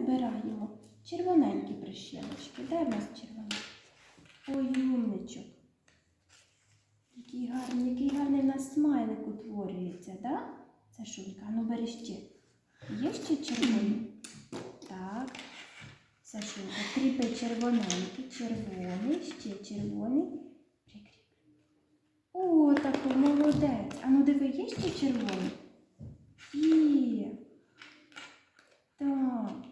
вибираємо червоненькі прищемочки. Де в нас червоні? Ой, умничок. Який гарний, який гарний в нас смайлик утворюється, да? Сашулька, ну бери ще. Є ще червоні? Так. Сашулька, кріпи червоненький, червоний, ще червоний. О, такий молодець. А ну диви, є ще червоний? Так.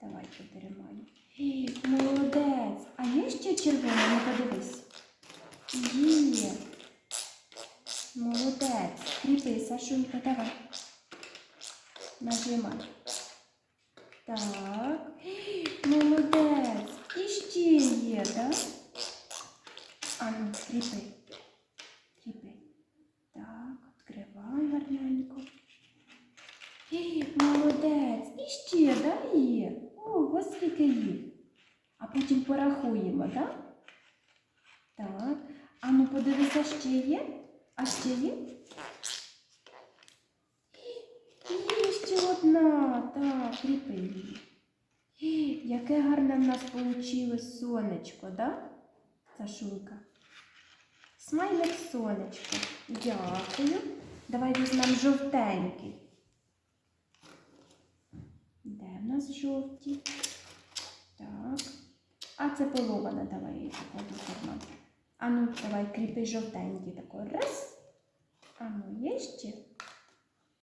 Давай потримаємо. Ей, Молодець. А є ще червоний? Ну подивись. Є. Молодець. Кріпи, Сашулька, давай. Нажимай. Так. Молодець. І ще є, так? А ну, кріпи. Кріпи. Так, відкривай гарненько. Молодець. І ще, да, є? Ого, скільки є. А потім порахуємо, так? Так. А ну подивися, ще є? А ще є? Є ще одна. Так, кріпи її. Яке гарне в нас вийшло сонечко, да? Сашулька? Смайлик сонечко. Дякую. Давай візьмемо жовтенький. Де в нас жовті? А це полована, давай її такого формату. А ну, давай кріпи жовтенький такий. Раз. А ну, є ще?